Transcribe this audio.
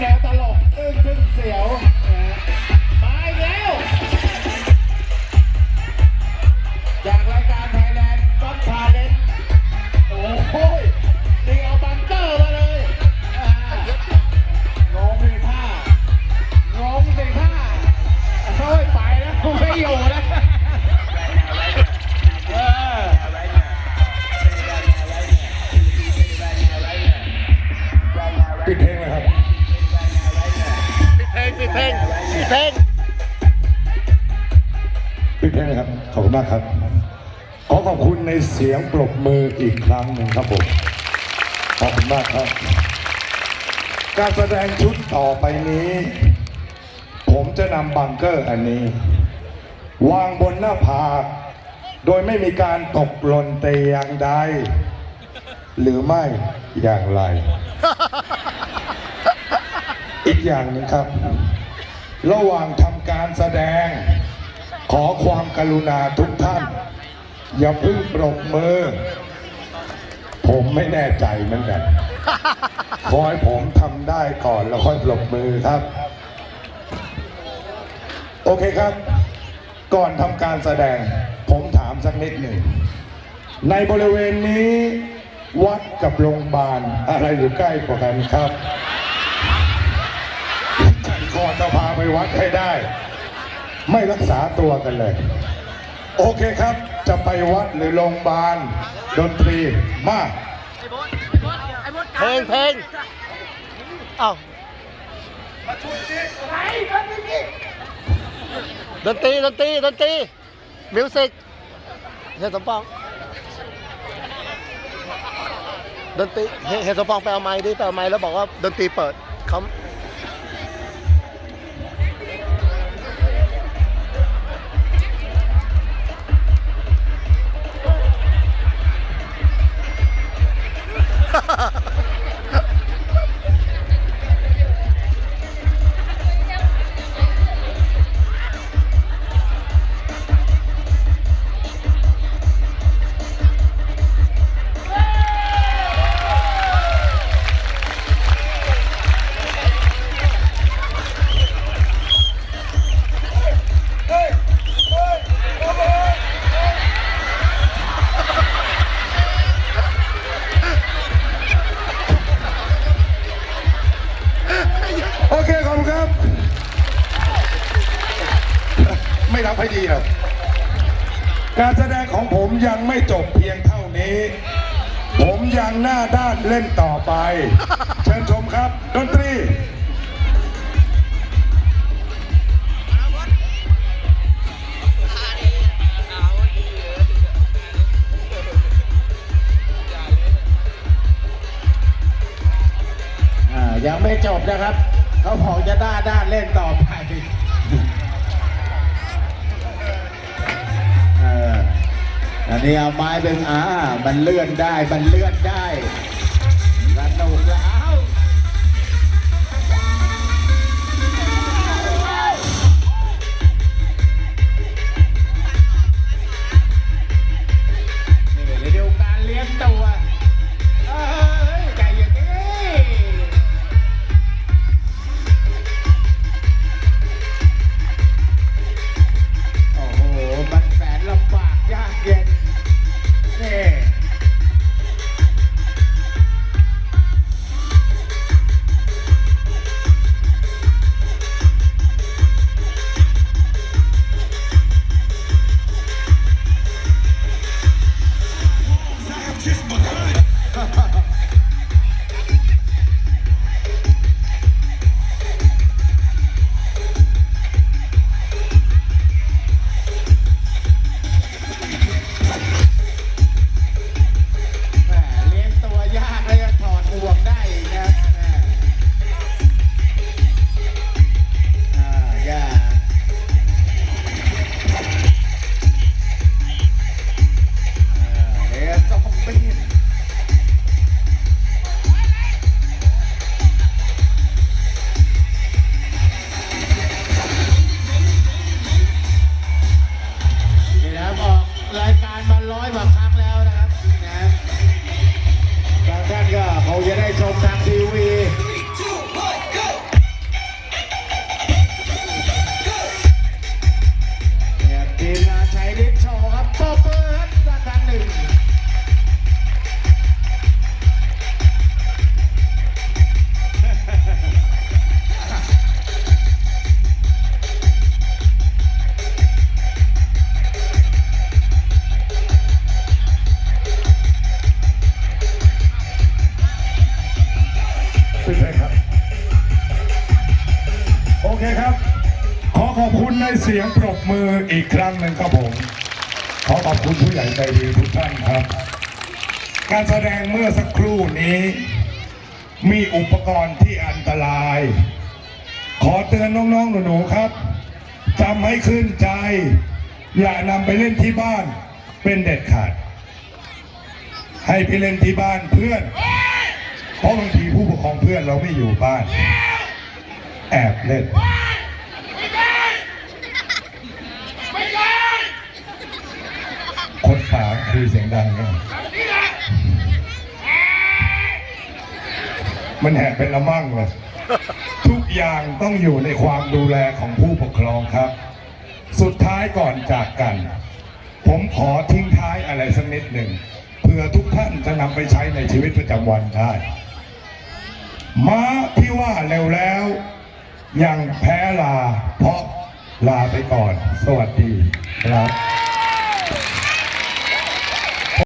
แนวตลกตึ้งตึ้งเสียว ขอบคุณมากครับ ขอขอบคุณในเสียงปรบมืออีกครั้งหนึ่งครับผม ขอบคุณมากครับ การแสดงชุดต่อไปนี้ ผมจะนำบังเกอร์อันนี้ วางบนหน้าผากโดยไม่มีการตกหล่นเตอย่างใด หรือไม่อย่างไร อีกอย่างหนึงครับ ระหว่างทำการแสดง ขอความกรุณาทุกท่าน อย่าเพิ่งปรบมือ ผมไม่แน่ใจเหมือนกัน ขอให้ผมทำได้ก่อนแล้วค่อยปรบมือครับ โอเคครับ ก่อนทำการแสดง ผมถามสักนิดหนึ่ง ในบริเวณนี้วัดกับโรงพยาบาลอะไรอยู่ใกล้กว่ากันครับก่อนจะพาไปวัดให้ได้ ไม่รักษาตัวกันเลย โอเคครับ จะไปวัดหรือโรงพยาบาลดนตรีมากเพลงเพลงเอ้าดนตรีดนตรีดนตรีมิวสิกเฮสมปองดนตรีเฮสมปองไปเอาไม้ดิไปเอาไม้แล้วบอกว่าดนตรีเปิดเขา ให้ดีหรอกการแสดงของผมยังไม่จบเพียงเท่านี้ ผมยังหน้าด้านเล่นต่อไป เชิญชมครับ ดนตรีอ่ายังไม่จบนะครับ เขาบอกจะด้าด้านเล่นต่อไป เนี่ยไม้เป็นอ่ามันเลื่อนได้ มันเลื่อนได้ ปิดเลยครับ โอเคครับ ขอขอบคุณในเสียงปรบมืออีกครั้งหนึ่งครับผม ขอขอบคุณผู้ใหญ่ใจดีทุกท่านครับ การแสดงเมื่อสักครู่นี้ มีอุปกรณ์ที่อันตราย ขอเตือนน้องๆหนูๆครับจำให้ขึ้นใจ อย่านำไปเล่นที่บ้านเป็นเด็ดขาด ให้ไปเล่นที่บ้านเพื่อน ราะบางทีผู้ปกครองเพื่อนเราไม่อยู่บ้าน แอบเล่นคนป่าคุยเสียงดังเนี่ยมันแหบเป็นละมั่งเลยทุกอย่างต้องอยู่ในความดูแลของผู้ปกครองครับ สุดท้ายก่อนจากกัน ผมขอทิ้งท้ายอะไรสักนิดหนึ่งเพื่อทุกท่านจะนำไปใช้ในชีวิตประจำวันได้ ม้าที่ว่าเร็วแล้ว ยังแพ้ลา เพราะลาไปก่อน สวัสดีครับ